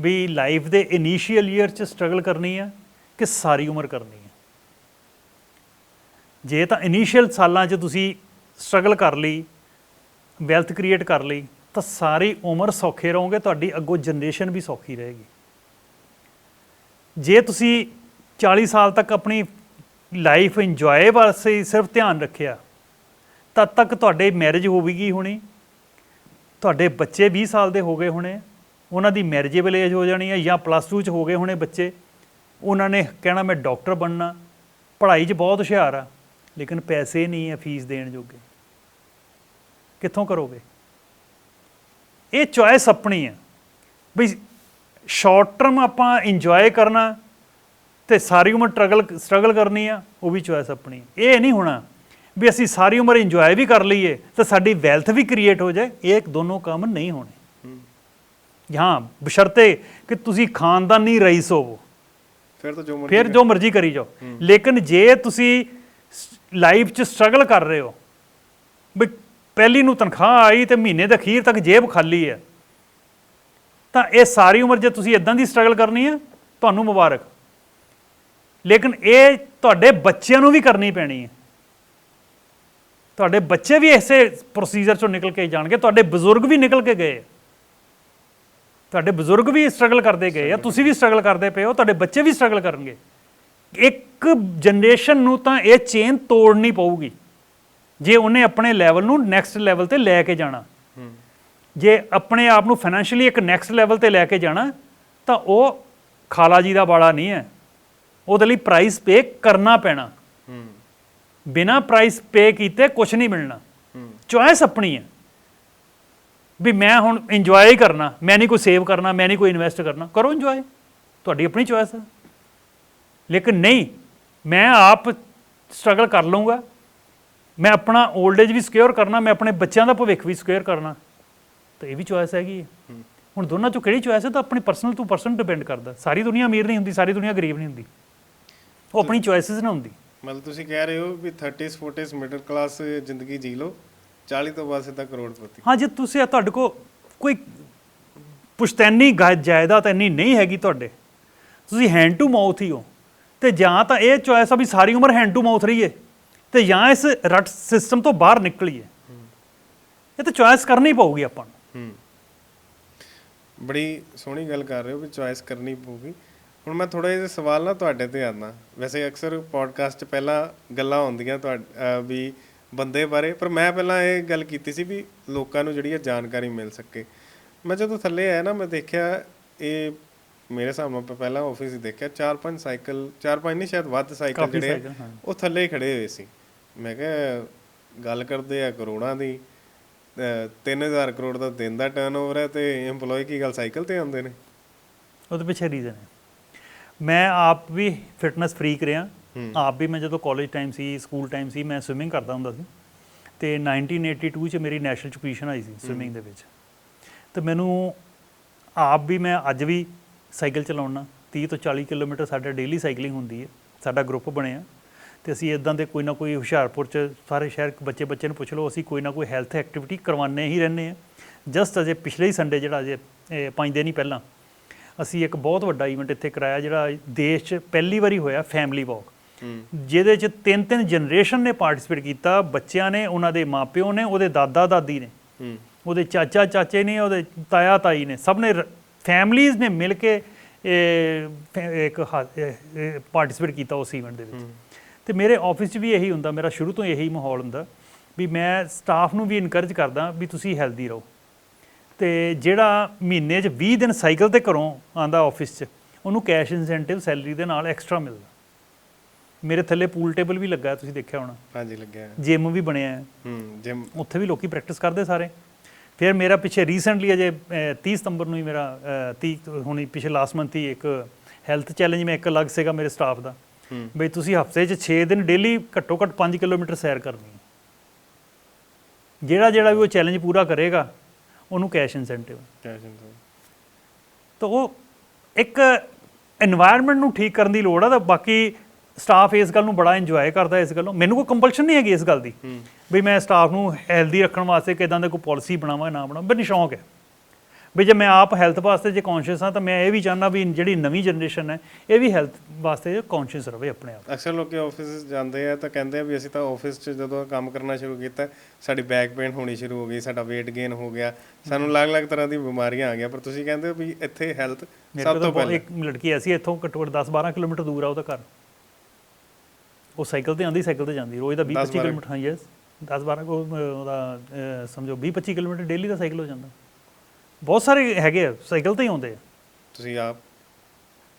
ਵੀ life ਦੇ initial year ਚ struggle ਕਰਨੀ ਆ ਕਿ ਸਾਰੀ ਉਮਰ ਕਰਨੀ ਆ? ਜੇ ਤਾਂ ਇਨੀਸ਼ੀਅਲ ਸਾਲਾਂ 'ਚ ਤੁਸੀਂ ਸਟਰਗਲ ਕਰ ਲਈ ਵੈਲਥ ਕ੍ਰੀਏਟ ਕਰ ਲਈ, ਤਾਂ ਸਾਰੀ ਉਮਰ ਸੌਖੇ ਰਹੋਗੇ, ਤੁਹਾਡੀ ਅੱਗੋਂ ਜਨਰੇਸ਼ਨ ਵੀ ਸੌਖੀ ਰਹੇਗੀ। ਜੇ ਤੁਸੀਂ 40 ਸਾਲ ਤੱਕ ਆਪਣੀ ਲਾਈਫ ਇੰਜੋਏ ਵਾਸਤੇ ਸਿਰਫ ਧਿਆਨ ਰੱਖਿਆ, ਤਦ ਤੱਕ ਤੁਹਾਡੇ ਮੈਰਿਜ ਹੋਵੇਗੀ ਹੋਣੀ, ਤੁਹਾਡੇ ਬੱਚੇ 20 ਸਾਲ ਦੇ ਹੋ ਗਏ ਹੋਣੇ ਉਹਨਾਂ ਦੀ ਮੈਰਿਜੇਬਲ ਏਜ ਹੋ ਜਾਣੀ ਹੈ ਜਾਂ ਪਲੱਸ 2 ਚ ਹੋ ਗਏ ਹੋਣੇ ਬੱਚੇ, ਉਹਨਾਂ ਨੇ ਕਹਿਣਾ ਮੈਂ ਡਾਕਟਰ ਬਣਨਾ, ਪੜ੍ਹਾਈ 'ਚ ਬਹੁਤ ਹੁਸ਼ਿਆਰ ਆ, ਲੇਕਿਨ ਪੈਸੇ ਨਹੀਂ ਆ ਫੀਸ ਦੇਣ ਜੋਗੇ। ਕਿੱਥੋਂ ਕਰੋਗੇ? ਇਹ ਚੁਆਇਸ ਆਪਣੀ ਹੈ। ਵੀ ਸ਼ਾਰਟ ਟਰਮ ਆਪਾਂ ਇੰਜੋਏ ਕਰਨਾ ਤੇ ਸਾਰੀ ਉਮਰ ਸਟਰਗਲ ਸਟਰਗਲ ਕਰਨੀ ਆ, ਉਹ ਵੀ ਚੁਆਇਸ ਆਪਣੀ ਇਹ ਨਹੀਂ ਹੋਣਾ ਵੀ ਅਸੀਂ ਸਾਰੀ ਉਮਰ ਇੰਜੋਏ ਵੀ ਕਰ ਲਈਏ, ਤੇ ਸਾਡੀ ਵੈਲਥ ਵੀ ਕ੍ਰੀਏਟ ਹੋ ਜਾਏ, ਇਹ ਦੋਨੋਂ ਕੰਮ ਨਹੀਂ ਹੋਣੇ। ਹਾਂ ਬਸ਼ਰਤੇ ਕਿ ਤੁਸੀਂ ਖਾਨਦਾਨੀ ਰਈਸ ਹੋਵੋ। ਫਿਰ ਤਾਂ ਜੋ ਮਰਜ਼ੀ ਫਿਰ ਜੋ ਮਰਜ਼ੀ ਕਰੀ ਜਾਓ। ਲੇਕਿਨ ਜੇ ਤੁਸੀਂ ਲਾਈਫ 'ਚ ਸਟਰਗਲ ਕਰ ਰਹੇ ਹੋ ਵੀ ਪਹਿਲੀ ਨੂੰ ਤਨਖਾਹ ਆਈ ਤੇ ਮਹੀਨੇ ਦੇ ਅਖੀਰ ਤੱਕ ਜੇਬ ਖਾਲੀ ਹੈ ਤਾਂ ਇਹ ਸਾਰੀ ਉਮਰ ਜੇ ਤੁਸੀਂ ਇਦਾਂ ਦੀ ਸਟਰਗਲ ਕਰਨੀ ਹੈ ਤੁਹਾਨੂੰ ਮੁਬਾਰਕ। ਲੇਕਿਨ ਇਹ ਤੁਹਾਡੇ ਬੱਚਿਆਂ ਨੂੰ ਵੀ ਕਰਨੀ ਪੈਣੀ ਹੈ। ਤੁਹਾਡੇ ਬੱਚੇ ਵੀ ਇਸੇ ਪ੍ਰੋਸੀਜਰ ਚੋਂ ਨਿਕਲ ਕੇ ਜਾਣਗੇ ਤੁਹਾਡੇ ਬਜ਼ੁਰਗ ਵੀ ਨਿਕਲ ਕੇ ਗਏ। ਤੁਹਾਡੇ ਬਜ਼ੁਰਗ ਵੀ ਸਟਰਗਲ ਕਰਦੇ ਗਏ ਆ ਤੁਸੀਂ ਵੀ ਸਟਰਗਲ ਕਰਦੇ ਪਏ ਹੋ ਤੁਹਾਡੇ ਬੱਚੇ ਵੀ ਸਟਰਗਲ ਕਰਨਗੇ। ਇੱਕ ਜਨਰੇਸ਼ਨ ਨੂੰ ਤਾਂ ਇਹ ਚੇਨ ਤੋੜਨੀ ਪਊਗੀ ਜੇ ਉਹਨੇ ਆਪਣੇ ਲੈਵਲ ਨੂੰ ਨੈਕਸਟ ਲੈਵਲ ਤੇ ਲੈ ਕੇ ਜਾਣਾ। ਜੇ ਆਪਣੇ ਆਪ ਨੂੰ ਫਾਈਨੈਂਸ਼ੀਅਲੀ ਇੱਕ ਨੈਕਸਟ ਲੈਵਲ ਤੇ ਲੈ ਕੇ ਜਾਣਾ ਤਾਂ ਉਹ ਖਾਲਾ ਜੀ ਦਾ ਬਾੜਾ ਨਹੀਂ ਹੈ। ਉਹਦੇ ਲਈ ਪ੍ਰਾਈਸ ਪੇ ਕਰਨਾ ਪੈਣਾ। ਹੂੰ ਬਿਨਾ ਪ੍ਰਾਈਸ ਪੇ ਕੀਤੇ ਕੁਝ ਨਹੀਂ ਮਿਲਣਾ। ਚੁਆਇਸ ਆਪਣੀ ਹੈ। ਵੀ ਮੈਂ ਹੁਣ ਇੰਜੋਏ ਕਰਨਾ ਮੈਂ ਨਹੀਂ ਕੋਈ ਸੇਵ ਕਰਨਾ ਮੈਂ ਨਹੀਂ ਕੋਈ ਇਨਵੈਸਟ ਕਰਨਾ ਕਰੋ ਇੰਜੋਏ ਤੁਹਾਡੀ ਆਪਣੀ ਚੁਆਇਸ ਹੈ ਲੇਕਿਨ ਨਹੀਂ ਮੈਂ ਆਪ ਸਟਰਗਲ ਕਰ ਲਵਾਂਗਾ ਮੈਂ ਆਪਣਾ 올ਡ ਏਜ ਵੀ ਸਿਕਿਉਰ ਕਰਨਾ ਮੈਂ ਆਪਣੇ ਬੱਚਿਆਂ ਦਾ ਭਵਿੱਖ ਵੀ ਸਿਕਿਉਰ ਕਰਨਾ। ਤਾਂ ਇਹ ਵੀ ਚੁਆਇਸ ਹੈਗੀ ਹੁਣ ਦੋਨਾਂ ਚੋਂ ਕਿਹੜੀ ਚੁਆਇਸ ਹੈ ਤਾਂ ਆਪਣੀ ਪਰਸਨਲ ਟੂ ਪਰਸਨ ਡਿਪੈਂਡ ਕਰਦਾ। ਸਾਰੀ ਦੁਨੀਆ ਅਮੀਰ ਨਹੀਂ ਹੁੰਦੀ ਸਾਰੀ ਦੁਨੀਆ ਗਰੀਬ ਨਹੀਂ ਹੁੰਦੀ। ਉਹ ਆਪਣੀ ਚੁਆਇਸਸ ਨਾ ਹੁੰਦੀ। ਮਤਲਬ ਤੁਸੀਂ ਕਹਿ ਰਹੇ ਹੋ ਵੀ 30s 40s ਮਿਡਲ ਕਲਾਸ ਜ਼ਿੰਦਗੀ ਜੀ ਲਓ। 40 ਤੋਂ ਬਾਅਦ ਸਿੱਧਾ ਕਰੋੜਪਤੀ। ਹਾਂ ਜੇ ਤੁਸੀਂ ਤੁਹਾਡੇ ਕੋ ਕੋਈ ਪੁਸ਼ਤੈਨੀ ਗਾ- ਜਾਇਦਾਦ ਇੰਨੀ ਨਹੀਂ ਹੈਗੀ ਤੁਹਾਡੇ। ਤੁਸੀਂ ਹੈਂਡ ਟੂ ਮਾਊਥ ਹੀ ਹੋ। ਤੇ ਜਾਂ ਤਾਂ ਇਹ ਚੋਇਸ ਆ ਵੀ ਸਾਰੀ ਉਮਰ ਹੈਂਡ ਟੂ ਮਾਊਥ ਰਹੀਏ ਤੇ ਜਾਂ ਇਸ ਰਟ ਸਿਸਟਮ ਤੋਂ ਬਾਹਰ ਨਿਕਲੀਏ। ਇਹ ਤਾਂ ਚੋਇਸ ਕਰਨੀ ਪਊਗੀ ਆਪਾਂ ਨੂੰ। ਬੜੀ ਸੋਹਣੀ ਗੱਲ ਕਰ ਰਹੇ ਹੋ ਵੀ ਚੁਆਇਸ ਕਰਨੀ ਪਊਗੀ। ਹੁਣ ਮੈਂ ਥੋੜਾ ਜਿਹਾ ਸਵਾਲ ਨਾ ਤੁਹਾਡੇ ਤੇ ਆਨਾ ਵੈਸੇ ਅਕਸਰ ਪੋਡਕਾਸਟ ਪਹਿਲਾਂ ਗੱਲਾਂ ਹੁੰਦੀਆਂ ਤੁਹਾਡ ਵੀ ਬੰਦੇ ਬਾਰੇ ਪਰ ਮੈਂ ਪਹਿਲਾਂ ਇਹ ਗੱਲ ਕੀਤੀ ਸੀ ਵੀ ਲੋਕਾਂ ਨੂੰ ਜਿਹੜੀ ਹੈ ਜਾਣਕਾਰੀ ਮਿਲ ਸਕੇ। ਮੈਂ ਜਦੋਂ ਥੱਲੇ ਆਇਆ ਨਾ ਮੈਂ ਦੇਖਿਆ ਇਹ ਮੇਰੇ ਹਿਸਾਬ ਨਾਲ ਪਹਿਲਾਂ ਆਫਿਸ ਹੀ ਦੇਖਿਆ ਚਾਰ ਪੰਜ ਸਾਈਕਲ ਚਾਰ ਪੰਜ ਨਹੀਂ ਸ਼ਾਇਦ ਵੱਧ ਸਾਈਕਲ ਜਿਹੜੇ। ਉਹ ਥੱਲੇ ਹੀ ਖੜੇ ਹੋਏ ਸੀ। ਮੈਂ ਕਿਹਾ ਗੱਲ ਕਰਦੇ ਆ ਕਰੋੜਾਂ ਦੀ ਅਹ 3000 ਕਰੋੜ ਦਾ ਦਿਨ ਦਾ ਟਰਨਓਵਰ ਹੈ ਤੇ EMPLOYE ਕੀ ਗੱਲ ਸਾਈਕਲ ਤੇ ਆਉਂਦੇ ਨੇ? ਉਹਦੇ ਪਿੱਛੇ ਰੀਜ਼ਨ ਹੈ। ਮੈਂ ਆਪ ਵੀ ਫਿਟਨੈਸ ਫਰੀਕ ਰਿਹਾ। ਆਪ ਵੀ ਮੈਂ ਜਦੋਂ ਕਾਲਜ ਟਾਈਮ ਸੀ ਸਕੂਲ ਟਾਈਮ ਸੀ ਮੈਂ ਸਵਿਮਿੰਗ ਕਰਦਾ ਹੁੰਦਾ ਸੀ। ਤੇ 1982 ਚ ਮੇਰੀ ਨੈਸ਼ਨਲ ਚ ਪੋਜੀਸ਼ਨ ਆਈ ਸੀ ਸਵਿਮਿੰਗ ਦੇ ਵਿੱਚ। ਤੇ ਮੈਨੂੰ ਆਪ ਵੀ ਮੈਂ ਅੱਜ ਵੀ ਸਾਈਕਲ ਚਲਾਉਣਾ 30 ਤੋਂ 40 ਕਿਲੋਮੀਟਰ ਸਾਡਾ ਡੇਲੀ ਸਾਈਕਲਿੰਗ ਹੁੰਦੀ ਹੈ ਸਾਡਾ ਗਰੁੱਪ ਬਣਿਆ। ਤੇ ਅਸੀਂ ਇਦਾਂ ਦੇ ਕੋਈ ਨਾ ਕੋਈ ਹੁਸ਼ਿਆਰਪੁਰ ਚ ਸਾਰੇ ਸ਼ਹਿਰ ਬੱਚੇ ਬੱਚੇ ਨੂੰ ਪੁੱਛ ਲਓ ਅਸੀਂ ਕੋਈ ਨਾ ਕੋਈ ਹੈਲਥ ਐਕਟੀਵਿਟੀ ਕਰਵਾਉਂਦੇ ਹੀ ਰਹਿੰਦੇ ਆ ਜਸਟ ਅਜੇ ਪਿਛਲੇ ਹੀ ਸੰਡੇ ਜਿਹੜਾ ਅਜੇ ਪੰਜ ਦਿਨ ਹੀ ਪਹਿਲਾਂ ਅਸੀਂ ਇੱਕ ਬਹੁਤ ਵੱਡਾ ਇਵੈਂਟ ਇੱਥੇ ਕਰਾਇਆ ਜਿਹੜਾ ਦੇਸ਼ 'ਚ ਪਹਿਲੀ ਵਾਰੀ ਹੋਇਆ ਫੈਮਿਲੀ ਵਾਕ ਜਿਹਦੇ 'ਚ ਤਿੰਨ ਤਿੰਨ ਜਨਰੇਸ਼ਨ ਨੇ ਪਾਰਟਿਸਿਪੇਟ ਕੀਤਾ। ਬੱਚਿਆਂ ਨੇ ਉਹਨਾਂ ਦੇ ਮਾਪਿਓ ਨੇ ਉਹਦੇ ਦਾਦਾ ਦਾਦੀ ਨੇ। ਉਹਦੇ ਚਾਚਾ ਚਾਚੇ ਨੇ ਉਹਦੇ ਤਾਇਆ ਤਾਈ ਨੇ। ਸਭ ਨੇ ਫੈਮਲੀਆਂ ਨੇ ਮਿਲ ਕੇ ਇੱਕ ਪਾਰਟਿਸਿਪੇਟ ਕੀਤਾ ਉਸ ਇਵੈਂਟ ਦੇ ਵਿੱਚ। ਤੇ ਮੇਰੇ ਆਫਿਸ 'ਚ ਵੀ ਇਹੀ ਹੁੰਦਾ ਮੇਰਾ ਸ਼ੁਰੂ ਤੋਂ ਇਹੀ ਮਾਹੌਲ ਹੁੰਦਾ ਵੀ ਮੈਂ ਸਟਾਫ ਨੂੰ ਵੀ ਇਨਕਰੇਜ ਕਰਦਾ ਵੀ ਤੁਸੀਂ ਹੈਲਦੀ ਰਹੋ। ਤੇ ਜਿਹੜਾ ਮਹੀਨੇ 'ਚ 20 ਦਿਨ ਸਾਈਕਲ ਤੇ ਘਰੋਂ ਆਂਦਾ ਆਫਿਸ 'ਚ ਉਹਨੂੰ ਕੈਸ਼ ਇਨਸੈਂਟਿਵ ਸੈਲਰੀ ਦੇ ਨਾਲ ਐਕਸਟਰਾ ਮਿਲਦਾ। ਮੇਰੇ ਥੱਲੇ ਪੂਲ ਟੇਬਲ ਵੀ ਲੱਗਾ ਤੁਸੀਂ ਦੇਖਿਆ ਹੋਣਾ। ਹਾਂਜੀ ਲੱਗਿਆ ਜਿਮ ਵੀ ਬਣਿਆ ਹੈ। ਹੂੰ ਜਿਮ ਉੱਥੇ ਵੀ ਲੋਕੀ ਪ੍ਰੈਕਟਿਸ ਕਰਦੇ ਸਾਰੇ। ਫਿਰ ਮੇਰਾ ਪਿੱਛੇ ਰੀਸੈਂਟਲੀ ਅਜੇ ਅਹ, 30 ਸਤੰਬਰ ਨੂੰ ਹੀ ਮੇਰਾ ਅਹ, 30 ਹੁਣੀ ਪਿਛੇ ਲਾਸਟ ਮੰਥ ਹੀ ਇੱਕ ਹੈਲਥ ਚੈਲੰਜ ਮੈਂ ਇੱਕ ਅਲੱਗ ਸੀਗਾ ਮੇਰੇ ਸਟਾਫ ਦਾ। ਹੂੰ। ਬਈ ਤੁਸੀਂ ਹਫ਼ਤੇ 'ਚ 6 ਦਿਨ ਡੇਲੀ ਘੱਟੋ ਘੱਟ 5 ਕਿਲੋਮੀਟਰ ਸੈਰ ਕਰਨੀ ਜਿਹੜਾ ਜਿਹੜਾ ਵੀ ਉਹ ਚੈਲੰਜ ਪੂਰਾ ਕਰੇਗਾ ਉਹਨੂੰ ਕੈਸ਼ ਇਨਸੈਂਟਿਵ ਕਿਆ ਸ਼ਿੰਦੋ ਤਾਂ ਉਹ ਇੱਕ এনवायरमेंट ਨੂੰ ਠੀਕ ਕਰਨ ਦੀ ਲੋੜ ਆ ਤਾਂ ਬਾਕੀ ਸਟਾਫ ਇਸ ਗੱਲ ਨੂੰ ਬੜਾ ਇੰਜੋਏ ਕਰਦਾ ਇਸ ਗੱਲੋਂ। ਮੈਨੂੰ ਕੋਈ ਕੰਪਲਸ਼ਨ ਨਹੀਂ ਹੈਗੀ ਇਸ ਗੱਲ ਦੀ। ਵੀ ਮੈਂ ਸਟਾਫ ਨੂੰ ਹੈਲਦੀ ਰੱਖਣ ਵਾਸਤੇ ਕਿਦਾਂ ਦਾ ਕੋਈ ਪਾਲਿਸੀ ਬਣਾਵਾਂ ਨਾ ਬਣਾਵਾਂ ਮੈਨੂੰ ਸ਼ੌਂਕ ਹੈ। ਵੀ ਜੇ ਮੈਂ ਆਪ ਹੈਲਥ ਵਾਸਤੇ ਜੇ ਕੌਨਸ਼ੀਅਸ ਹਾਂ ਤਾਂ ਮੈਂ ਇਹ ਵੀ ਚਾਹੁੰਦਾ ਵੀ ਜਿਹੜੀ ਨਵੀਂ ਜਨਰੇਸ਼ਨ ਹੈ ਇਹ ਵੀ ਹੈਲਥ ਵਾਸਤੇ ਕੌਨਸ਼ੀਅਸ ਰਵੇ ਆਪਣੇ ਆਪ। ਅਕਸਰ ਲੋਕੀ ਆਫਿਸ ਜਾਂਦੇ ਆ ਤਾਂ ਕਹਿੰਦੇ ਆ ਵੀ ਅਸੀਂ ਤਾਂ ਆਫਿਸ 'ਚ ਜਦੋਂ ਕੰਮ ਕਰਨਾ ਸ਼ੁਰੂ ਕੀਤਾ ਸਾਡੀ ਬੈਕ ਪੇਨ ਹੋਣੀ ਸ਼ੁਰੂ ਹੋ ਗਈ ਸਾਡਾ weight gain ਹੋ ਗਿਆ। ਸਾਨੂੰ ਅਲੱਗ-ਅਲੱਗ ਤਰ੍ਹਾਂ ਦੀ ਬਿਮਾਰੀਆਂ ਆ ਗਈਆਂ ਪਰ ਤੁਸੀਂ ਕਹਿੰਦੇ ਹੋ ਵੀ ਇੱਥੇ ਹੈਲਥ ਸਭ ਤੋਂ ਪਹਿਲਾਂ। ਇੱਕ ਲੜਕੀ ਐਸੀ ਇੱਥੋਂ ਘੱਟੋ ਘੱਟ 10-12 ਕਿਲੋਮੀਟਰ ਦੂਰ ਆ ਉਹਦਾ ਘਰ। ਉਹ ਸਾਈਕਲ ਤੇ ਆਂਦੀ ਸਾਈਕਲ ਤੇ ਜਾਂਦੀ। ਰੋਜ਼ ਦਾ 20-25 12 ਕਿਲੋਮੀਟਰ ਹਾਂ ਯੈਸ। 10-12 ਕੋ ਉਹਦਾ ਸਮਝੋ 20-25 ਕਿਲੋਮੀਟਰ ਡੇਲੀ ਦਾ ਸਾਈਕਲ ਹੋ ਜਾਂਦਾ। ਬਹੁਤ ਸਾਰੇ ਹੈਗੇ ਆ ਸਾਈਕਲ ਤੇ ਹੀ ਆਉਂਦੇ ਆ। ਤੁਸੀਂ ਆਪ?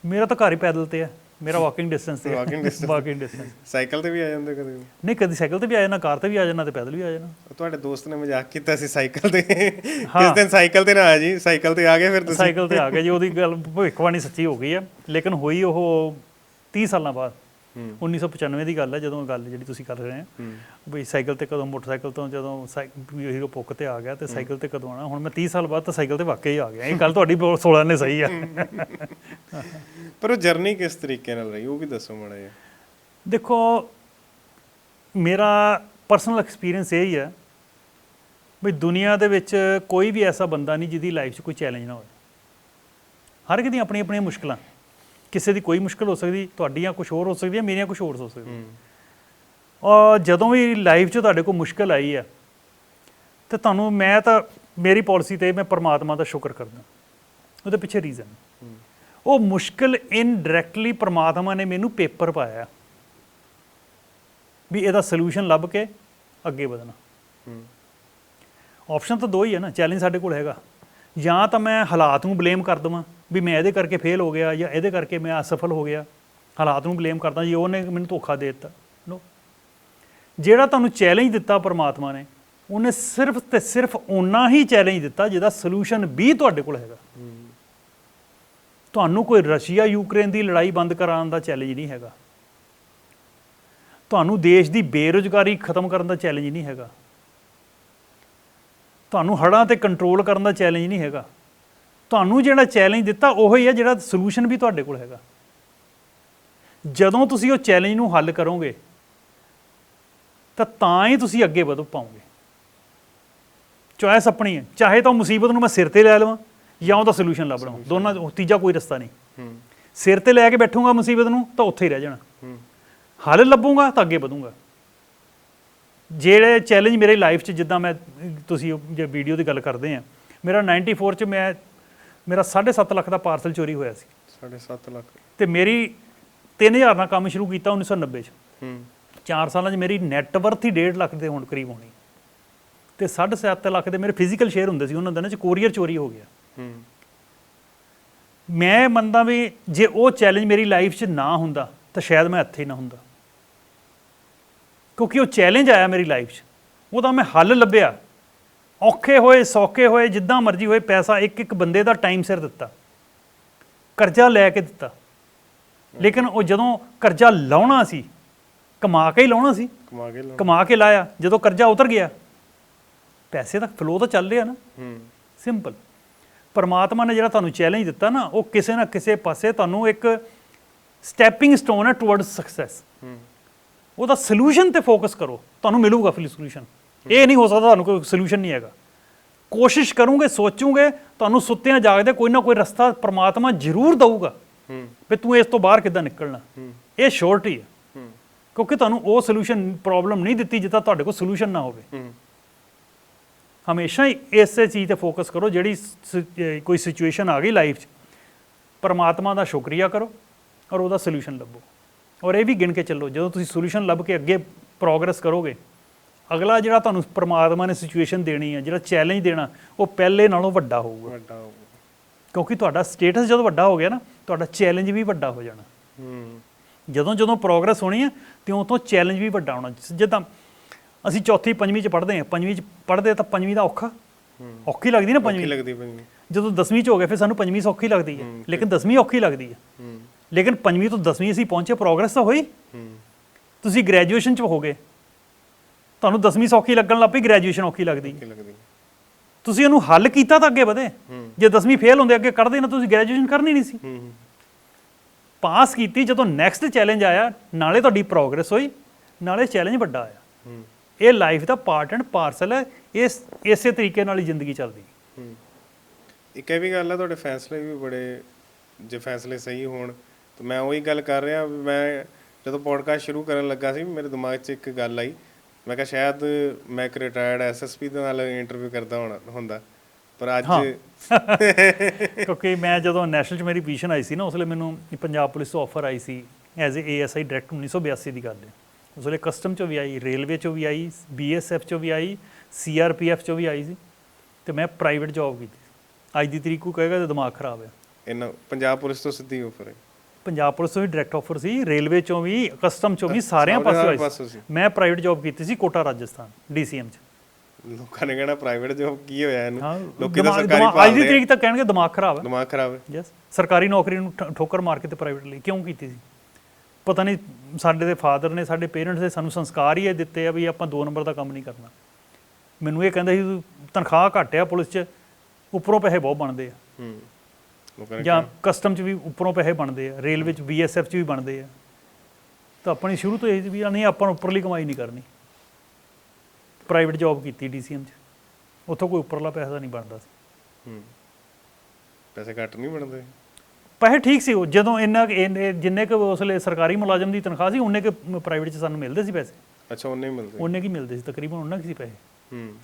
ਮੇਰਾ ਤਾਂ ਘਰ ਹੀ ਪੈਦਲ ਤੇ ਹੈ ਮੇਰਾ ਵਾਕਿੰਗ ਡਿਸਟੈਂਸ ਤੇ Walking distance। Walking distance cycle ਤੇ ਵੀ ਆ ਜਾਂਦੇ ਕਦੇ? ਨਹੀਂ ਕਦੀ ਸਾਈਕਲ ਤੇ ਵੀ ਆ ਜਾਣਾ ਕਾਰ ਤੇ ਵੀ ਆ ਜਾਣਾ ਤੇ ਪੈਦਲ ਵੀ ਆ ਜਾਣਾ ਤੁਹਾਡੇ ਦੋਸਤ ਨੇ ਮਜ਼ਾਕ ਕੀਤਾ ਸੀ ਸਾਈਕਲ ਤੇ। ਕਿਸ ਦਿਨ ਸਾਈਕਲ ਤੇ ਨਾ ਆ ਜੀ ਸਾਈਕਲ ਤੇ ਆ ਗਏ ਫਿਰ ਤੁਸੀਂ। ਸਾਈਕਲ ਤੇ ਆ ਗਏ ਜੀ ਉਹਦੀ ਗੱਲ ਭਵਿੱਖਬਾਣੀ ਸੱਚੀ ਹੋ ਗਈ ਹੈ ਲੇਕਿਨ ਹੋਈ ਉਹ 30 ਸਾਲਾਂ ਬਾਅਦ। 1995 ਦੀ ਗੱਲ ਹੈ ਜਦੋਂ ਗੱਲ ਜਿਹੜੀ ਤੁਸੀਂ ਕਰ ਰਹੇ ਹੂੰ। ਵੀ ਸਾਈਕਲ ਤੇ ਕਦੋਂ ਮੋਟਰਸਾਈਕਲ ਤੋਂ ਜਦੋਂ ਹੀਰੋ ਪੁੱਕ ਤੇ ਆ ਗਿਆ ਤੇ ਸਾਈਕਲ ਤੇ ਕਦੋਂ ਆਣਾ ਹੁਣ ਮੈਂ 30 ਸਾਲ ਬਾਅਦ ਤਾਂ ਸਾਈਕਲ ਤੇ ਵਾਕਈ ਆ ਗਿਆ। ਇਹ ਗੱਲ ਤੁਹਾਡੀ ਬਹੁਤ 16 ਨੇ ਸਹੀ ਆ। ਪਰ ਉਹ ਜਰਨੀ ਕਿਸ ਤਰੀਕੇ ਨਾਲ ਰਹੀ? ਉਹ ਵੀ ਦੱਸੋ ਮਾੜਾ ਜਿਹਾ। ਦੇਖੋ ਮੇਰਾ ਪਰਸਨਲ ਐਕਸਪੀਰੀਅੰਸ ਇਹ ਹੀ ਹੈ ਵੀ ਦੁਨੀਆ ਦੇ ਵਿੱਚ ਕੋਈ ਵੀ ਐਸਾ ਬੰਦਾ ਨਹੀਂ ਜਿਹਦੀ ਲਾਈਫ 'ਚ ਕੋਈ ਚੈਲੰਜ ਨਾ ਹੋਵੇ। ਹਰ ਇੱਕ ਦੀ ਆਪਣੀ ਆਪਣੀਆਂ ਮੁਸ਼ਕਲਾਂ। ਕਿਸੇ ਦੀ ਕੋਈ ਮੁਸ਼ਕਲ ਹੋ ਸਕਦੀ ਤੁਹਾਡੀਆਂ ਕੁਝ ਹੋਰ ਹੋ ਸਕਦੀਆਂ ਮੇਰੀਆਂ ਕੁਝ ਹੋਰ ਹੋ ਸਕਦੀਆਂ। ਔਰ ਜਦੋਂ ਵੀ ਲਾਈਫ 'ਚ ਤੁਹਾਡੇ ਕੋਲ ਮੁਸ਼ਕਲ ਆਈ ਹੈ ਤੇ ਤੁਹਾਨੂੰ ਮੈਂ ਤਾਂ ਮੇਰੀ ਪਾਲਿਸੀ ਤੇ ਮੈਂ ਪਰਮਾਤਮਾ ਦਾ ਸ਼ੁਕਰ ਕਰਦਾ ਉਹਦੇ ਪਿੱਛੇ ਰੀਜ਼ਨ ਉਹ ਮੁਸ਼ਕਲ ਇਨਡਾਇਰੈਕਟਲੀ ਪਰਮਾਤਮਾ ਨੇ ਮੈਨੂੰ ਪੇਪਰ ਪਾਇਆ ਵੀ ਇਹਦਾ ਸੋਲੂਸ਼ਨ ਲੱਭ ਕੇ ਅੱਗੇ ਵਧਣਾ। ਹੂੰ। ਆਪਸ਼ਨ ਤਾਂ ਦੋ ਹੀ ਹੈ ਨਾ ਚੈਲੰਜ ਸਾਡੇ ਕੋਲ ਹੈਗਾ। ਜਾਂ ਤਾਂ ਮੈਂ ਹਾਲਾਤ ਨੂੰ ਬਲੇਮ ਕਰ ਦਵਾਂ। ਵੀ ਮੈਂ ਇਹਦੇ ਕਰਕੇ ਫੇਲ ਹੋ ਗਿਆ ਜਾਂ ਇਹਦੇ ਕਰਕੇ ਮੈਂ ਅਸਫਲ ਹੋ ਗਿਆ, ਹਾਲਾਤ ਨੂੰ ਬਲੇਮ ਕਰਦਾ ਜੀ, ਉਹਨੇ ਮੈਨੂੰ ਧੋਖਾ ਦੇ ਦਿੱਤਾ। ਨੋ ਜਿਹੜਾ ਤੁਹਾਨੂੰ ਚੈਲੰਜ ਦਿੱਤਾ ਪਰਮਾਤਮਾ ਨੇ, ਉਹਨੇ ਸਿਰਫ ਤੇ ਸਿਰਫ ਓਨਾ ਹੀ ਚੈਲੰਜ ਦਿੱਤਾ ਜਿਹਦਾ ਸੋਲੂਸ਼ਨ ਵੀ ਤੁਹਾਡੇ ਕੋਲ ਹੈਗਾ। ਤੁਹਾਨੂੰ ਕੋਈ ਰਸ਼ੀਆ ਯੂਕਰੇਨ ਦੀ ਲੜਾਈ ਬੰਦ ਕਰਾਉਣ ਦਾ ਚੈਲੰਜ ਨਹੀਂ ਹੈਗਾ। ਤੁਹਾਨੂੰ ਦੇਸ਼ ਦੀ ਬੇਰੁਜ਼ਗਾਰੀ ਖਤਮ ਕਰਨ ਦਾ ਚੈਲੰਜ ਨਹੀਂ ਹੈਗਾ। ਤੁਹਾਨੂੰ ਹੜ੍ਹਾਂ ਤੇ ਕੰਟਰੋਲ ਕਰਨ ਦਾ ਚੈਲੰਜ ਨਹੀਂ ਹੈਗਾ। ਤੁਹਾਨੂੰ ਜਿਹੜਾ ਚੈਲੰਜ ਦਿੱਤਾ ਉਹ ਹੀ ਹੈ ਜਿਹੜਾ ਸੋਲੂਸ਼ਨ ਵੀ ਤੁਹਾਡੇ ਕੋਲ ਹੈਗਾ। ਜਦੋਂ ਤੁਸੀਂ ਉਹ ਚੈਲੰਜ ਨੂੰ ਹੱਲ ਕਰੋਗੇ ਤਾਂ ਤਾਂ ਹੀ ਤੁਸੀਂ ਅੱਗੇ ਵਧ ਪਾਓਗੇ। ਚੋਇਸ ਆਪਣੀ ਹੈ ਚਾਹੇ ਤਾਂ ਮੁਸੀਬਤ ਨੂੰ ਮੈਂ ਸਿਰ ਤੇ ਲੈ ਲਵਾਂ ਜਾਂ ਉਹਦਾ ਸੋਲੂਸ਼ਨ ਲੱਭ ਲਵਾਂ। ਦੋਨਾਂ ਤੀਜਾ ਕੋਈ ਰਸਤਾ ਨਹੀਂ। ਹੂੰ। ਸਿਰ ਤੇ ਲੈ ਕੇ ਬੈਠੂੰਗਾ ਮੁਸੀਬਤ ਨੂੰ ਤਾਂ ਉੱਥੇ ਹੀ ਰਹਿ ਜਾਣਾ। ਹੂੰ। ਹੱਲ ਲੱਭੂੰਗਾ ਤਾਂ ਅੱਗੇ ਵਧੂੰਗਾ। ਜਿਹੜੇ ਚੈਲੰਜ ਮੇਰੇ ਲਾਈਫ 'ਚ ਜਿੱਦਾਂ ਮੈਂ ਤੁਸੀਂ ਜੇ ਵੀਡੀਓ ਦੀ ਗੱਲ ਕਰਦੇ ਆ ਮੇਰਾ 94 'ਚ ਮੈਂ ਮੇਰਾ 7.5 ਲੱਖ ਦਾ ਪਾਰਸਲ ਚੋਰੀ ਹੋਇਆ ਸੀ। 7.5 ਲੱਖ। ਤੇ ਮੇਰੀ 3000 ਨਾਲ ਕੰਮ ਸ਼ੁਰੂ ਕੀਤਾ 1990 'ਚ। ਹੂੰ। 4 ਸਾਲਾਂ 'ਚ ਮੇਰੀ ਨੈਟ ਵਰਥ ਹੀ 1.5 ਲੱਖ ਦੇ ਹੁਣ ਕਰੀਬ ਹੋਣੀ। ਤੇ 7.5 ਲੱਖ ਦੇ ਮੇਰੇ ਫਿਜ਼ੀਕਲ ਸ਼ੇਅਰ ਹੁੰਦੇ ਸੀ ਉਹਨਾਂ ਦਿਨਾਂ 'ਚ ਕੋਰੀਅਰ ਚੋਰੀ ਹੋ ਗਿਆ। ਹੂੰ। ਮੈਂ ਮੰਨਦਾ ਵੀ ਜੇ ਉਹ ਚੈਲੰਜ ਮੇਰੀ ਲਾਈਫ 'ਚ ਨਾ ਹੁੰਦਾ ਤਾਂ ਸ਼ਾਇਦ ਮੈਂ ਇੱਥੇ ਹੀ ਨਾ ਹੁੰਦਾ। ਕਿਉਂਕਿ ਉਹ ਚੈਲੰਜ ਆਇਆ ਮੇਰੀ ਲਾਈਫ 'ਚ। ਉਹਦਾ ਮੈਂ ਹੱਲ ਲੱਭਿਆ। ਔਖੇ ਹੋਏ ਸੌਖੇ ਹੋਏ ਜਿੱਦਾਂ ਮਰਜ਼ੀ ਹੋਏ ਪੈਸਾ ਇੱਕ ਇੱਕ ਬੰਦੇ ਦਾ ਟਾਈਮ ਸਿਰ ਦਿੱਤਾ। ਕਰਜ਼ਾ ਲੈ ਕੇ ਦਿੱਤਾ। ਲੇਕਿਨ ਉਹ ਜਦੋਂ ਕਰਜ਼ਾ ਲਾਉਣਾ ਸੀ ਕਮਾ ਕੇ ਹੀ ਲਾਉਣਾ ਸੀ ਕਮਾ ਕੇ ਲਾ ਕਮਾ ਕੇ ਲਾਇਆ ਜਦੋਂ ਕਰਜ਼ਾ ਉਤਰ ਗਿਆ ਪੈਸੇ ਦਾ ਫਲੋ ਤਾਂ ਚੱਲ ਰਿਹਾ ਨਾ। ਹੂੰ। ਸਿੰਪਲ ਪਰਮਾਤਮਾ ਨੇ ਜਿਹੜਾ ਤੁਹਾਨੂੰ ਚੈਲੰਜ ਦਿੱਤਾ ਨਾ ਉਹ ਕਿਸੇ ਨਾ ਕਿਸੇ ਪਾਸੇ ਤੁਹਾਨੂੰ ਇੱਕ ਸਟੈਪਿੰਗ ਸਟੋਨ ਹੈ ਟੁਵਰਡਸ ਸਕਸੈਸ ਹੂੰ। ਉਹਦਾ ਸੋਲੂਸ਼ਨ ਤੇ ਫੋਕਸ ਕਰੋ। ਤੁਹਾਨੂੰ ਮਿਲੂਗਾ ਫਿਰ ਸੋਲੂਸ਼ਨ ਇਹ ਨਹੀਂ ਹੋ ਸਕਦਾ ਤੁਹਾਨੂੰ ਕੋਈ ਸੋਲੂਸ਼ਨ ਨਹੀਂ ਹੈਗਾ। ਕੋਸ਼ਿਸ਼ ਕਰੋਗੇ ਸੋਚੋਗੇ ਤੁਹਾਨੂੰ ਸੁੱਤਿਆਂ ਜਾਗਦੇ ਕੋਈ ਨਾ ਕੋਈ ਰਸਤਾ ਪਰਮਾਤਮਾ ਜ਼ਰੂਰ ਦਊਗਾ ਹੂੰ। ਵੀ ਤੂੰ ਇਸ ਤੋਂ ਬਾਹਰ ਕਿੱਦਾਂ ਨਿਕਲਣਾ। ਇਹ ਸ਼ੋਰਟੀ ਹੈ ਹੂੰ। ਕਿਉਂਕਿ ਤੁਹਾਨੂੰ ਉਹ ਸੋਲੂਸ਼ਨ ਪ੍ਰੋਬਲਮ ਨਹੀਂ ਦਿੱਤੀ ਜਿੱਦਾਂ ਤੁਹਾਡੇ ਕੋਲ ਸੋਲੂਸ਼ਨ ਨਾ ਹੋਵੇ। ਹੂੰ। ਹਮੇਸ਼ਾ ਹੀ ਇਸੇ ਚੀਜ਼ ਤੇ ਫੋਕਸ ਕਰੋ ਜਿਹੜੀ ਕੋਈ ਸਿਚੁਏਸ਼ਨ ਆ ਗਈ ਲਾਈਫ 'ਚ। ਪਰਮਾਤਮਾ ਦਾ ਸ਼ੁਕਰੀਆ ਕਰੋ ਔਰ ਉਹਦਾ ਸੋਲੂਸ਼ਨ ਲੱਭੋ। ਔਰ ਇਹ ਵੀ ਗਿਣ ਕੇ ਚੱਲੋ ਜਦੋਂ ਤੁਸੀਂ ਸੋਲੂਸ਼ਨ ਲੱਭ ਕੇ ਅੱਗੇ ਪ੍ਰੋਗਰੈਸ ਕਰੋਗੇ ਅਗਲਾ ਜਿਹੜਾ ਤੁਹਾਨੂੰ ਪਰਮਾਤਮਾ ਨੇ ਸਿਚੁਏਸ਼ਨ ਦੇਣੀ ਹੈ ਜਿਹੜਾ ਚੈਲੰਜ ਦੇਣਾ ਉਹ ਪਹਿਲੇ ਨਾਲੋਂ ਵੱਡਾ ਹੋਊਗਾ। ਵੱਡਾ ਹੋਊ। ਕਿਉਂਕਿ ਤੁਹਾਡਾ ਸਟੇਟਸ ਜਦੋਂ ਵੱਡਾ ਹੋ ਗਿਆ ਨਾ ਤੁਹਾਡਾ ਚੈਲੰਜ ਵੀ ਵੱਡਾ ਹੋ ਜਾਣਾ। ਹੂੰ। ਜਦੋਂ ਜਦੋਂ ਪ੍ਰੋਗਰੈਸ ਹੋਣੀ ਹੈ ਤਿਉਂ ਤੋਂ ਚੈਲੰਜ ਵੀ ਵੱਡਾ ਹੋਣਾ। ਜਿੱਦਾਂ ਅਸੀਂ ਚੌਥੀ ਪੰਜਵੀਂ ਚ ਪੜ੍ਹਦੇ ਹਾਂ ਪੰਜਵੀਂ ਚ ਪੜ੍ਹਦੇ ਤਾਂ ਪੰਜਵੀਂ ਦਾ ਔਖਾ। ਹੂੰ। ਔਖੀ ਲੱਗਦੀ ਨਾ ਪੰਜਵੀਂ? ਲੱਗਦੀ ਪਈ ਜਦੋਂ 10ਵੀਂ ਚ ਹੋ ਗਏ ਫਿਰ ਸਾਨੂੰ ਪੰਜਵੀਂ ਸੌਖੀ ਲੱਗਦੀ ਹੈ ਲੇਕਿਨ 10ਵੀਂ ਔਖੀ ਲੱਗਦੀ ਹੈ ਹੂੰ। ਲੇਕਿਨ ਪੰਜਵੀਂ ਤੋਂ 10ਵੀਂ ਅਸੀਂ ਪਹੁੰਚੇ ਪ੍ਰੋਗਰੈਸ ਤਾਂ ਹੋਈ। ਹੂੰ। ਤੁਸੀਂ ਗ੍ਰੈਜੂਏਸ਼ਨ ਚ ਹੋ ਗਏ ਤੁਹਾਨੂੰ 10ਵੀਂ ਸੌਖੀ ਲੱਗਣ ਲੱਗ ਪਈ ਗ੍ਰੈਜੂਏਸ਼ਨ ਔਖੀ ਲੱਗਦੀ। ਤੁਸੀਂ ਉਹਨੂੰ ਹੱਲ ਕੀਤਾ ਤਾਂ ਅੱਗੇ ਵਧੇ। ਹੂੰ। ਜੇ 10ਵੀਂ ਫੇਲ ਹੁੰਦੇ ਅੱਗੇ ਕੱਢਦੇ ਨਾ ਤੁਸੀਂ ਗ੍ਰੈਜੂਏਸ਼ਨ ਕਰਨੀ ਨਹੀਂ ਸੀ। ਹੂੰ ਹੂੰ। ਪਾਸ ਕੀਤੀ ਜਦੋਂ ਨੈਕਸਟ ਚੈਲੰਜ ਆਇਆ ਨਾਲੇ ਤੁਹਾਡੀ ਪ੍ਰੋਗਰੈਸ ਹੋਈ ਨਾਲੇ ਚੈਲੰਜ ਵੱਡਾ ਆਇਆ। ਹੂੰ। ਇਹ ਲਾਈਫ ਦਾ ਪਾਰਟ ਐਂਡ ਪਾਰਸਲ ਹੈ ਇਸ ਇਸੇ ਤਰੀਕੇ ਨਾਲ ਹੀ ਜ਼ਿੰਦਗੀ ਚੱਲਦੀ। ਹੈ। ਹੂੰ ਇੱਕ ਇਹ ਵੀ ਗੱਲ ਆ ਤੁਹਾਡੇ ਫੈਸਲੇ ਵੀ ਬੜੇ ਜੇ ਫੈਸਲੇ ਸਹੀ ਹੋਣ ਤਾਂ ਮੈਂ ਉਹੀ ਗੱਲ ਕਰ ਰਿਹਾ ਮੈਂ ਜਦੋਂ ਪੋਡਕਾਸਟ ਸ਼ੁਰੂ ਕਰਨ ਲੱਗਾ ਸੀ ਮੇਰੇ ਦਿਮਾਗ 'ਚ ਇੱਕ ਗੱਲ ਆਈ ਮੈਂ ਕਿਹਾ ਸ਼ਾਇਦ ਮੈਂ ਇੱਕ ਰਿਟਾਇਰਡ ਐਸਐਸਪੀ ਦੇ ਨਾਲ ਇੰਟਰਵਿਊ ਕਰਦਾ ਹੋਣਾ ਹੁੰਦਾ। ਪਰ ਅੱਜ। ਕਿਉਂਕਿ ਮੈਂ ਜਦੋਂ ਨੈਸ਼ਨਲ 'ਚ ਮੇਰੀ ਪੋਜੀਸ਼ਨ ਆਈ ਸੀ ਨਾ ਉਸ ਵੇਲੇ ਮੈਨੂੰ ਪੰਜਾਬ ਪੁਲਿਸ ਤੋਂ ਆਫਰ ਆਈ ਸੀ ਐਜ਼ ਏ ਏਐਸਆਈ ਡਾਇਰੈਕਟ 1982 ਦੀ ਗੱਲ। ਹੈ ਉਸ ਵੇਲੇ ਕਸਟਮ 'ਚੋਂ ਵੀ ਆਈ ਰੇਲਵੇ 'ਚੋਂ ਵੀ ਆਈ ਬੀਐਸਐਫ 'ਚੋਂ ਵੀ ਆਈ ਸੀਆਰਪੀਐਫ 'ਚੋਂ ਵੀ ਆਈ ਸੀ ਤੇ ਮੈਂ ਪ੍ਰਾਈਵੇਟ ਜੌਬ ਕੀਤੀ। ਅੱਜ ਦੀ ਤਰੀਕ ਨੂੰ ਕਹੇਗਾ ਤੇ ਦਿਮਾਗ ਖਰਾਬ ਹੈ ਇਹਨਾਂ ਪੰਜਾਬ ਪੁਲਿਸ ਤੋਂ ਸਿੱਧੀ ਆਫਰ ਹੈ। ਪੰਜਾਬ ਪੁਲਿਸ ਤੋਂ ਵੀ ਡਾਇਰੈਕਟ ਆਫਰ ਸੀ ਰੇਲਵੇ 'ਚੋਂ ਵੀ ਕਸਟਮ 'ਚੋਂ ਵੀ ਸਾਰਿਆਂ ਸਾਰੇ ਪਾਸੋਂ ਆਈ ਸੀ। ਮੈਂ ਪ੍ਰਾਈਵੇਟ ਜੌਬ ਕੀਤੀ ਸੀ ਕੋਟਾ ਰਾਜਸਥਾਨ ਡੀਸੀਐਮ 'ਚ। ਲੋਕਾਂ ਨੇ ਕਹਿਣਾ ਪ੍ਰਾਈਵੇਟ ਜੋਬ ਕੀ ਹੋਇਆ ਇਹਨੂੰ? ਲੋਕੀ ਤਾਂ ਦਿਮਾਗ- ਸਰਕਾਰੀ ਦਿਮਾਗ- ਅੱਜ ਦੀ। ਤਰੀਕ ਤੱਕ ਕਹਿਣਗੇ ਦਿਮਾਗ ਖਰਾਬ ਹੈ। ਦਿਮਾਗ ਖਰਾਬ ਹੈ। ਯੈਸ ਸਰਕਾਰੀ ਨੌਕਰੀ ਨੂੰ ਠ- ਠੋਕਰ ਮਾਰ ਕੇ ਤੇ ਪ੍ਰਾਈਵੇਟ ਲਈ। ਕਿਉਂ ਕੀਤੀ ਸੀ? ਪਤਾ ਨਹੀਂ ਸਾਡੇ ਦੇ ਫਾਦਰ ਨੇ ਸਾਡੇ ਪੇਰੈਂਟਸ ਨੇ ਸਾਨੂੰ ਸੰਸਕਾਰ ਹੀ ਇਹ ਦਿੱਤੇ ਆ ਵੀ ਆਪਾਂ ਦੋ ਨੰਬਰ ਦਾ ਕੰਮ ਨਹੀਂ ਕਰਨਾ। ਮੈਨੂੰ ਇਹ ਕਹਿੰਦਾ ਸੀ ਤੂੰ ਤਨਖਾਹ ਘੱਟ ਆ ਪੁਲਿਸ 'ਚ ਉੱਪਰੋਂ ਪੈਸੇ ਬਹੁਤ ਬਣਦੇ ਆ। ਹੂੰ। ਲੋਕਾਂ ਨੇ ਜਾਂ ਕਸਟਮ 'ਚ ਵੀ ਉੱਪਰੋਂ ਪੈਸੇ ਬਣਦੇ ਆ ਰੇਲਵੇ 'ਚ ਬੀਐਸਐਫ 'ਚ ਵੀ ਬਣਦੇ ਆ। ਤਾਂ ਆਪਣੀ ਸ਼ੁਰੂ ਤੋਂ ਇਹ ਵੀ ਨਹੀਂ ਆਪਾਂ ਉੱਪਰਲੀ ਕਮਾਈ ਨਹੀਂ ਕਰਨੀ। ਪ੍ਰਾਈਵੇਟ ਜੌਬ ਕੀਤੀ ਡੀਸੀਐਮ 'ਚ। ਉੱਥੋਂ ਕੋਈ ਉੱਪਰਲਾ ਪੈਸਾ ਨਹੀਂ ਬਣਦਾ ਸੀ। ਹੂੰ। ਪੈਸੇ ਘੱਟ ਨਹੀਂ ਬਣਦੇ। ਪੈਸੇ ਠੀਕ ਸੀ ਉਹ ਜਦੋਂ ਇੰਨਾ ਜਿੰਨੇ ਕੁ ਉਸ ਵੇਲੇ ਸਰਕਾਰੀ ਮੁਲਾਜ਼ਮ ਦੀ ਤਨਖਾਹ ਸੀ ਉਹਨੇ ਕੁ ਪ੍ਰਾਈਵੇਟ 'ਚ ਸਾਨੂੰ ਮਿਲਦੇ ਸੀ ਪੈਸੇ। ਅੱਛਾ ਉਹਨੇ ਹੀ ਮਿਲਦੇ। ਉਹਨੇ ਕੀ ਮਿਲਦੇ ਸੀ? ਤਕਰੀਬਨ ਉਹਨਾਂ ਕੀ ਸੀ ਪੈਸੇ। ਹੂੰ।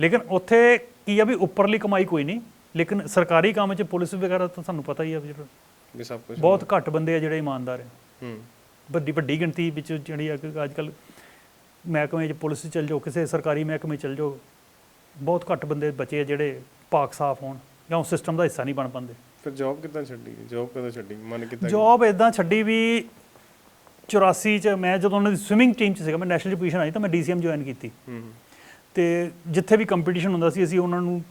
ਲੇਕਿਨ ਉੱਥੇ ਕੀ ਆ ਵੀ ਉੱਪਰਲੀ ਕਮਾਈ ਕੋਈ ਨਹੀਂ। ਲੇਕਿਨ ਸਰਕਾਰੀ ਕੰਮ 'ਚ ਪੁਲਿਸ ਵਗੈਰਾ ਤਾਂ ਤੁਹਾਨੂੰ ਪਤਾ ਹੀ ਆ ਜਿਹੜਾ ਵੀ ਸਭ ਕੁਝ ਬਹੁਤ ਘੱਟ ਬੰਦੇ ਆ ਜਿਹੜੇ ਇਮਾਨਦਾਰ ਆ। ਹੂੰ। ਵੱਡੀ ਵੱਡੀ ਗਿਣਤੀ ਵਿੱਚ ਜਿਹੜੀ ਆ ਅੱਜ ਕੱਲ ਮਹਿਕਮੇ 'ਚ ਪੁਲਿਸ 'ਚ ਚਲ ਜਾਓ ਕਿਸੇ ਸਰਕਾਰੀ ਮਹਿਕਮੇ ਚਲ ਜਾਓ ਬਹੁਤ ਘੱਟ ਬੰਦੇ ਬਚੇ ਆ ਜਿਹੜੇ ਪਾਕ ਸਾਫ਼ ਹੋਣ ਜਾਂ ਉਸ ਸਿਸਟਮ ਦਾ ਹਿੱਸਾ ਨਹੀਂ ਬਣ ਪਾਉਂਦੇ। ਫਿਰ ਜੌਬ ਕਿੱਦਾਂ ਛੱਡੀ? ਜੌਬ ਕਦੋਂ ਛੱਡੀ? ਮਨ ਕਿੱਦਾਂ? ਜੌਬ ਇਦਾਂ ਛੱਡੀ ਵੀ 84 ਚ ਮੈਂ ਜਦੋਂ ਉਹਨਾਂ ਦੀ ਸਵਿਮਿੰਗ ਟੀਮ ਚ ਸੀਗਾ ਮੈਂ ਨੈਸ਼ਨਲ ਪੋਜੀਸ਼ਨ ਆਈ ਤਾਂ ਮੈਂ ਡੀਸੀਐਮ ਜੁਆਇਨ ਕੀਤੀ। ਹੂੰ। ਤੇ ਜਿੱਥੇ ਵੀ ਕੰਪੀਟੀਸ਼ਨ ਹੁੰਦਾ ਸੀ, ਅਸੀਂ ਉਹਨਾਂ ਨੂੰ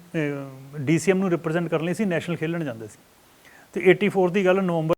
ਡੀਸੀਐਮ ਨੂੰ ਰਿਪਰੈਜ਼ੈਂਟ ਕਰਨ ਲਈ ਸੀ ਨੈਸ਼ਨਲ ਖੇਲਣ ਜਾਂਦੇ ਸੀ। ਤੇ 84 ਦੀ ਗੱਲ ਨਵੰਬਰ